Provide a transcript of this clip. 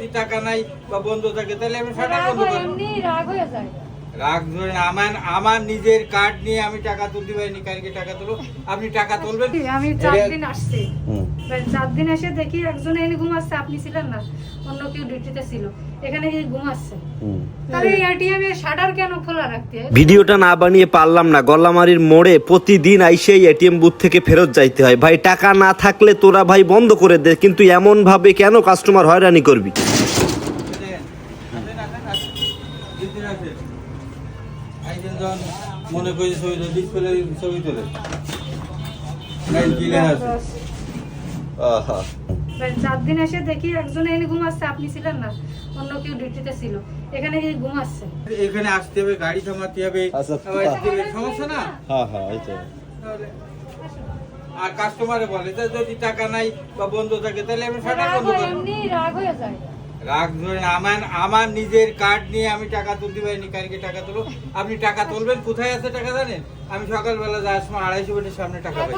যদি টাকা নাই বা বন্ধ থাকে তাহলে আমি সেটা বন্ধ করব। রাগ হয়ে যায়। রাগ ধরে আমার আমার নিজের কার্ড নিয়ে আমি টাকা তুলতে পারিনি কালকে টাকা তুলো আপনি টাকা তুলবেন। আমি চার দিন আসছি। চার দিন এসে দেখি একজন এনে ঘুমাচ্ছে আপনি ছিলেন না অন্য কেউ ডিউটিতে ছিল। এখানে গিয়ে ঘুমাচ্ছে। তাহলে এটিএম এর শাটার কেন খোলা রাখতে? হয়? ভিডিওটা না বানিয়ে পারলাম না গল্লামারির মোড়ে প্রতিদিন আইসে এটিএম বুথ থেকে ফেরত যাইতে হয়। ভাই টাকা না থাকলে তোরা ভাই বন্ধ করে দে কিন্তু এমন ভাবে কেন কাস্টমার হয়রানি করবি? মনে করি ছবি ডিসপ্লে ছবি তোলে। চার দিন এসে দেখি একজন এনে ঘুমাচ্ছে আপনি ছিলেন না। অন্য কেউ ডিউটিতে ছিল। এখানে গিয়ে ঘুমাচ্ছে। এখানে আসতে হবে গাড়ি থামাতে হবে। আচ্ছা, সমস্যা না? হ্যাঁ হ্যাঁ এই তো। আর কাস্টমারে বলে যে যদি টাকা নাই বা বন্ধ থাকে তাহলে আমি এমনি রাগ হয়ে যায়। রাগ ধরে আমার আমার নিজের কার্ড নিয়ে আমি টাকা তুলতে পারিনি কালকে টাকা তুলো। আপনি টাকা তুলবেন কোথায় আছে টাকা জানেন? আমি সকালবেলা যাওয়ার সময় আড়াইশো বেটের সামনে টাকা পাই